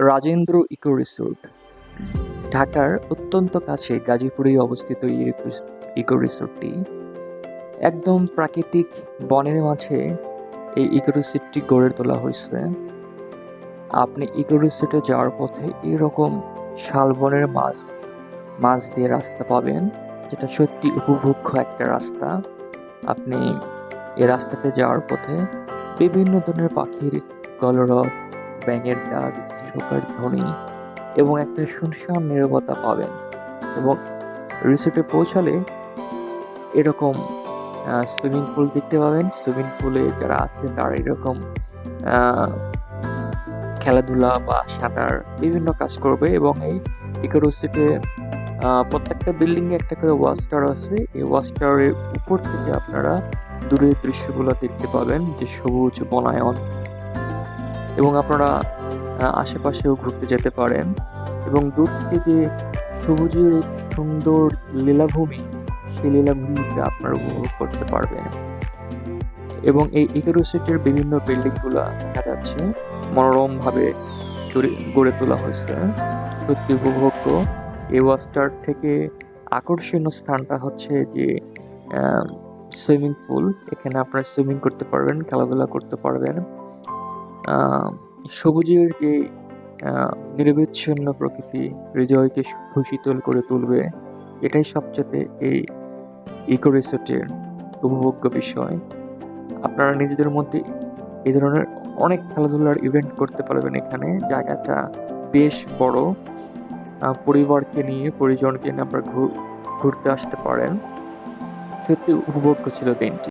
Rajendra eco resort. ঢাকার অত্যন্ত কাছে গাজীপুরেই অবস্থিত এই ইকো- ইকো রিসোর্টটি। একদম প্রাকৃতিক বনের মাঝে এই ইকো রিসোর্টটি গড়ে তোলা হয়েছে। আপনি ইকো রিসোর্টে যাওয়ার পথে এরকম শালবনের মাছ মাছ দিয়ে রাস্তা পাবেন। যেটা সত্যি উপভোগ্য একটা রাস্তা। আপনি এ রাস্তাতে যাওয়ার পথে বিভিন্ন ধরনের পাখির, কলরব ব্যাঙের ডাক চিরকার ধ্বনি এবং একটা শুনশান নীরবতা পাবেন এবং রিসোর্টে পৌঁছালে এরকম সুইমিং পুল দেখতে পাবেন। সুইমিং পুলে যারা আছে তারা এরকম খেলাধুলা বা সাঁতার বিভিন্ন কাজ করবে এবং এই ইকো প্রত্যেকটা বিল্ডিং এ একটা করে ওয়াচ টাওয়ার আছে। এই ওয়াচ টাওয়ারের উপর থেকে আপনারা দূরের দৃশ্যগুলো দেখতে পাবেন। যে সবুজ বনায়ন এবং আপনারা আশেপাশেও ঘুরতে যেতে পারেন এবং দূর থেকে যে সবুজের সুন্দর লীলাভূমি, সেই লীলাভূমিটা আপনারা উপভোগ করতে পারবেন। এবং এই ইকোরোসিটির বিভিন্ন বিল্ডিংগুলো দেখা যাচ্ছে, মনোরমভাবে গড়ে তোলা হয়েছে। সত্যি উপভোগ্য। এই ওয়াস্টার থেকে আকর্ষণীয় স্থানটা হচ্ছে যে সুইমিং পুল। এখানে আপনারা সুইমিং করতে পারবেন, খেলাধুলা করতে পারবেন। সবুজের যে নিরবিচ্ছিন্ন প্রকৃতি, হৃদয়কে সুশীতল করে তুলবে, এটাই সবচেয়ে এই ইকো রিসোর্টের উপভোগ্য বিষয়। আপনারা নিজেদের মধ্যে এই ধরনের অনেক খেলাধুলার ইভেন্ট করতে পারবেন এখানে। জায়গাটা বেশ বড়। পরিবারকে নিয়ে, পরিজনকে নিয়ে আপনারা ঘুর- ঘুরতে আসতে পারেন। সত্যি উপভোগ্য ছিল দিনটি।